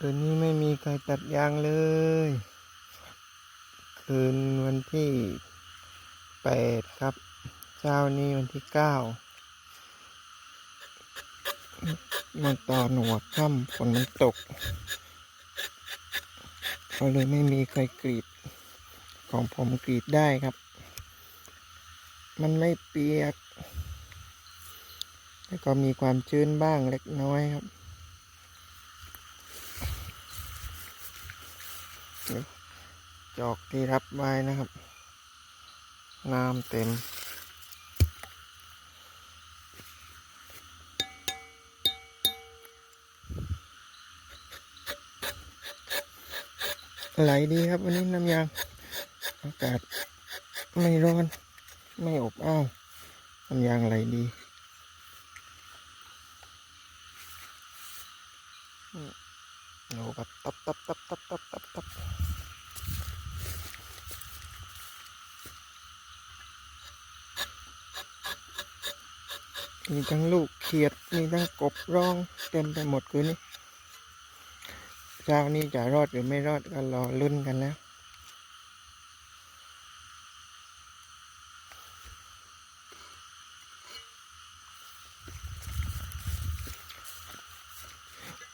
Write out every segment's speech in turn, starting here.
คืนนี้ไม่มีใครตัดยางเลย คืนวันที่แปดครับ เช้านี้วันที่เก้ามาตอนหัวค่ำฝนมันตกก็เลยไม่มีใครกรีด ของผมกรีดได้ครับ มันไม่เปียกแต่ก็มีความชื้นบ้างเล็กน้อยครับ จอกที่รับไว้นะครับ น้ำเต็ม ไหลดีครับวันนี้น้ำยาง อากาศไม่ร้อน ไม่อบอ้าวน้ำยางไหลดีโอ้แบบตับตับตับตับตับตับ มีทั้งลูกเขียด มีทั้งกบร้อง เต็มไปหมดคืนนี้เช้านี้จะรอดหรือไม่รอดก็รอลุ้นกันแล้ว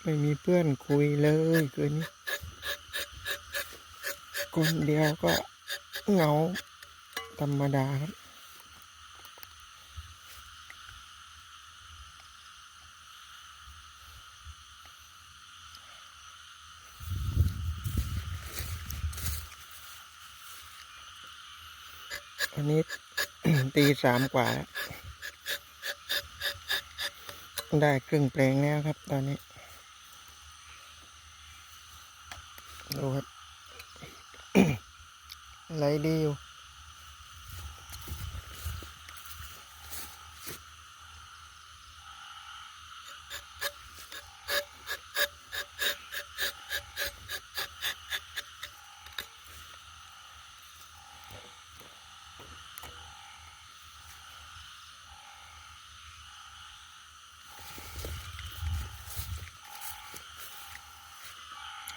ไม่มีเพื่อนคุยเลยคืนนี้ คนเดียวก็เหงาธรรมดาครับันนี้ตีสามกว่า ได้ครึ่งแปลงแล้วครับ ตอนนี้ ดูครับไหลดีอยู่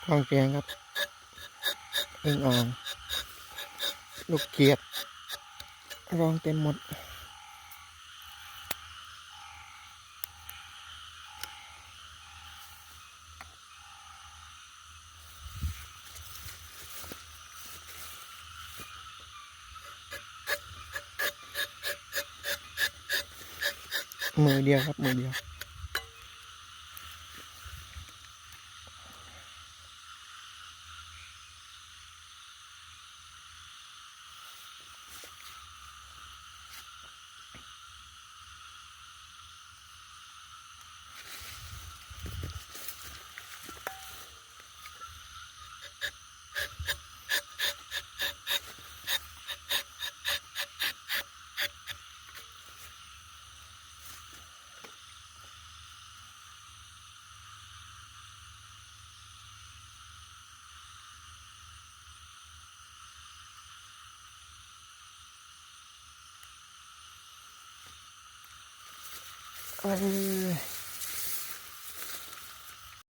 กองเสียงครับอึงอ่างลูกเกียดร้องเต็มหมดมือเดียวครับมือเดียว เอ้ย